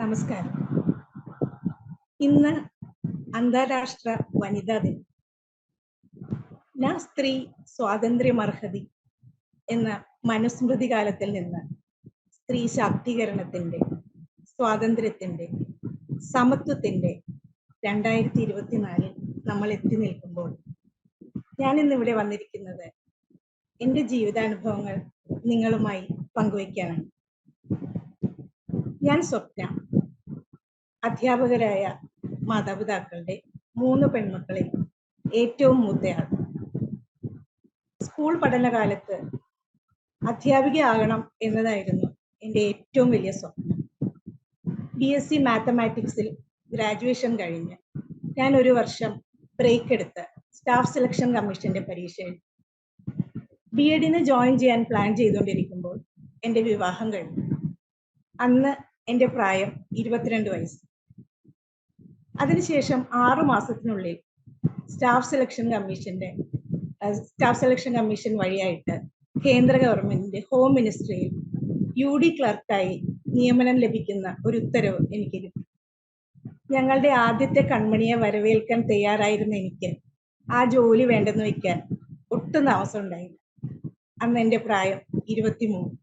നമസ്കാരം. ഇന്ന് അന്താരാഷ്ട്ര വനിതാ ദിനം. ഞാൻ സ്ത്രീ സ്വാതന്ത്ര്യമർഹതി എന്ന മനുസ്മൃതി കാലത്തിൽ നിന്ന് സ്ത്രീ ശാക്തീകരണത്തിന്റെ സ്വാതന്ത്ര്യത്തിന്റെ സമത്വത്തിന്റെ രണ്ടായിരത്തി ഇരുപത്തിനാലിൽ നമ്മൾ എത്തി നിൽക്കുമ്പോൾ ഞാൻ ഇന്നിവിടെ വന്നിരിക്കുന്നത് എന്റെ ജീവിതാനുഭവങ്ങൾ നിങ്ങളുമായി പങ്കുവയ്ക്കാനാണ്. ഞാൻ സ്വപ്ന. അധ്യാപകരായ മാതാപിതാക്കളുടെ മൂന്ന് പെൺമക്കളിൽ ഏറ്റവും മൂത്തയാൾ. സ്കൂൾ പഠനകാലത്ത് അധ്യാപികയാകണം എന്നതായിരുന്നു എന്റെ ഏറ്റവും വലിയ സ്വപ്നം. ബി എസ് സി മാത്തമാറ്റിക്സിൽ ഗ്രാജുവേഷൻ കഴിഞ്ഞ് ഞാൻ ഒരു വർഷം ബ്രേക്ക് എടുത്ത് സ്റ്റാഫ് സെലക്ഷൻ കമ്മീഷന്റെ പരീക്ഷ എഴുതി. ബി എഡിന് ജോയിൻ ചെയ്യാൻ പ്ലാൻ ചെയ്തുകൊണ്ടിരിക്കുമ്പോൾ എന്റെ വിവാഹം കഴിഞ്ഞു. അന്ന് എന്റെ പ്രായം ഇരുപത്തിരണ്ട് വയസ്സ്. അതിനുശേഷം ആറു മാസത്തിനുള്ളിൽ സ്റ്റാഫ് സെലക്ഷൻ കമ്മീഷന്റെ സ്റ്റാഫ് സെലക്ഷൻ കമ്മീഷൻ വഴിയായിട്ട് കേന്ദ്ര ഗവൺമെന്റിന്റെ ഹോം മിനിസ്ട്രിയിൽ യു ഡി ക്ലർക്കായി നിയമനം ലഭിക്കുന്ന ഒരു ഉത്തരവ് എനിക്ക് കിട്ടി ഞങ്ങളുടെ ആദ്യത്തെ കൺമണിയെ വരവേൽക്കാൻ തയ്യാറായിരുന്ന എനിക്ക് ആ ജോലി വേണ്ടെന്ന് വെക്കാൻ ഒട്ടും താമസം ഉണ്ടായില്ല. അന്ന് എന്റെ പ്രായം ഇരുപത്തിമൂന്ന്.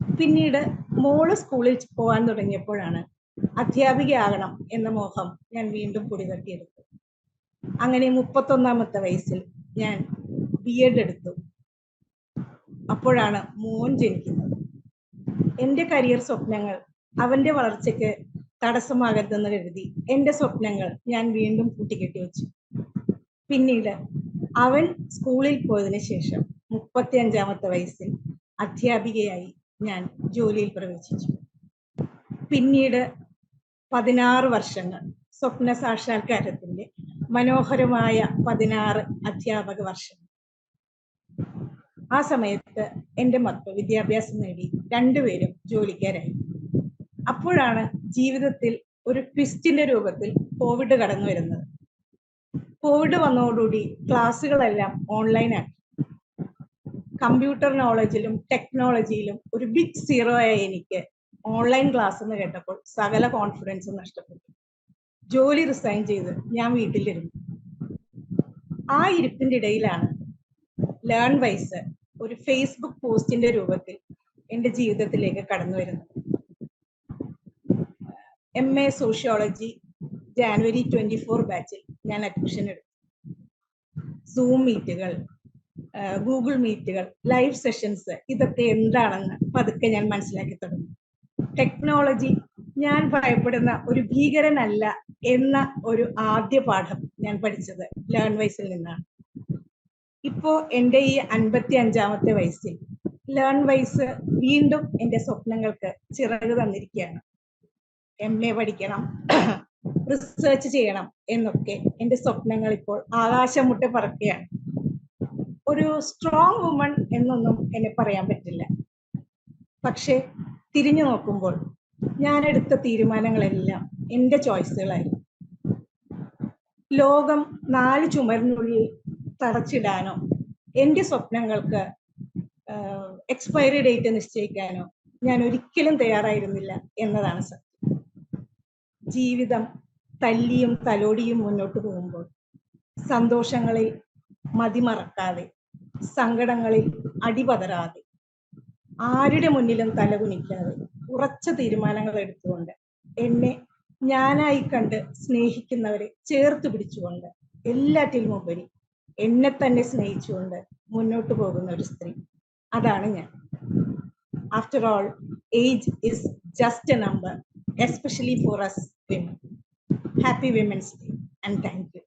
പിന്നീട് മോൾ സ്കൂളിൽ പോകാൻ തുടങ്ങിയപ്പോഴാണ് അധ്യാപികയാകണം എന്ന മോഹം ഞാൻ വീണ്ടും പൊടിതട്ടിയെടുത്തു. അങ്ങനെ മുപ്പത്തൊന്നാമത്തെ വയസ്സിൽ ഞാൻ ബി എഡ് എടുത്തു. അപ്പോഴാണ് മോൻ ജനിക്കുന്നത്. എന്റെ കരിയർ സ്വപ്നങ്ങൾ അവന്റെ വളർച്ചയ്ക്ക് തടസ്സമാകരുതെന്ന് കരുതി എന്റെ സ്വപ്നങ്ങൾ ഞാൻ വീണ്ടും കൂട്ടിക്കെട്ടി വെച്ചു. പിന്നീട് അവൻ സ്കൂളിൽ പോയതിനു ശേഷം മുപ്പത്തി അഞ്ചാമത്തെ വയസ്സിൽ അധ്യാപികയായി ഞാൻ ജോലിയിൽ പ്രവേശിച്ചു. പിന്നീട് പതിനാറ് വർഷങ്ങൾ. സ്വപ്ന സാക്ഷാത്കാരത്തിന്റെ മനോഹരമായ പതിനാറ് അധ്യാപക വർഷം ആ സമയത്ത് എന്റെ മക്കൾ വിദ്യാഭ്യാസം നേടി രണ്ടുപേരും ജോലിക്കാരായി. അപ്പോഴാണ് ജീവിതത്തിൽ ഒരു ട്വിസ്റ്റിന്റെ രൂപത്തിൽ കോവിഡ് കടന്നു വരുന്നത്. കോവിഡ് വന്നതോടുകൂടി ക്ലാസ്സുകളെല്ലാം ഓൺലൈനാക്കി. കമ്പ്യൂട്ടർ നോളജിലും ടെക്നോളജിയിലും ഒരു ബിഗ് സീറോ ആയ എനിക്ക് ഓൺലൈൻ ക്ലാസ് എന്ന് കേട്ടപ്പോൾ സകല കോൺഫിഡൻസും നഷ്ടപ്പെട്ടു. ജോലി റിസൈൻ ചെയ്ത് ഞാൻ വീട്ടിലിരുന്നു. ആ ഇരിപ്പിന്റെ ഇടയിലാണ് ലേൺ വൈസ് ഒരു ഫേസ്ബുക്ക് പോസ്റ്റിന്റെ രൂപത്തിൽ എന്റെ ജീവിതത്തിലേക്ക് കടന്നു വരുന്നത്. M A sociology January twenty four ബാച്ചിൽ ഞാൻ അഡ്മിഷൻ എടുത്തു. സൂം മീറ്റുകൾ ഗൂഗിൾ മീറ്റുകൾ ലൈവ് സെഷൻസ് ഇതൊക്കെ എന്താണെന്ന് പതുക്കെ ഞാൻ മനസ്സിലാക്കി തുടങ്ങി. ടെക്നോളജി ഞാൻ ഭയപ്പെടുന്ന ഒരു ഭീകരനല്ല എന്ന ഒരു ആദ്യ പാഠം ഞാൻ പഠിച്ചത് ലേൺ വൈസിൽ നിന്നാണ്. ഇപ്പോ എന്റെ ഈ അൻപത്തി അഞ്ചാമത്തെ വയസ്സിൽ ലേൺ വൈസ് വീണ്ടും എന്റെ സ്വപ്നങ്ങൾക്ക് ചിറക് തന്നിരിക്കുകയാണ്. എം എ പഠിക്കണം റിസർച്ച് ചെയ്യണം എന്നൊക്കെ എന്റെ സ്വപ്നങ്ങൾ ഇപ്പോൾ ആകാശം മുട്ടെ പറക്കുകയാണ്. ഒരു സ്ട്രോങ് വുമൺ എന്നൊന്നും എന്നെ പറയാൻ പറ്റില്ല. പക്ഷെ തിരിഞ്ഞു നോക്കുമ്പോൾ ഞാൻ എടുത്ത തീരുമാനങ്ങളെല്ലാം എന്റെ ചോയ്സുകളായിരുന്നു ലോകം നാല് ചുമരിനുള്ളിൽ തടച്ചിടാനോ എന്റെ സ്വപ്നങ്ങൾക്ക് എക്സ്പയറി ഡേറ്റ് നിശ്ചയിക്കാനോ ഞാൻ ഒരിക്കലും തയ്യാറായിരുന്നില്ല എന്നതാണ് സത്യം. ജീവിതം തല്ലിയും തലോടിയും മുന്നോട്ട് പോകുമ്പോൾ സന്തോഷങ്ങളിൽ മതിമറക്കാതെ സങ്കടങ്ങളിൽ അടിപതരാതെ ആരുടെ മുന്നിലും തലകുനിക്കാതെ ഉറച്ച തീരുമാനങ്ങൾ എടുത്തുകൊണ്ട് എന്നെ ഞാനായി കണ്ട് സ്നേഹിക്കുന്നവരെ ചേർത്ത് പിടിച്ചുകൊണ്ട് എല്ലാറ്റിലും ഉപരി എന്നെ തന്നെ സ്നേഹിച്ചുകൊണ്ട് മുന്നോട്ട് പോകുന്ന ഒരു സ്ത്രീ. അതാണ് ഞാൻ. After all age is just a number especially for us women happy women's day and thank you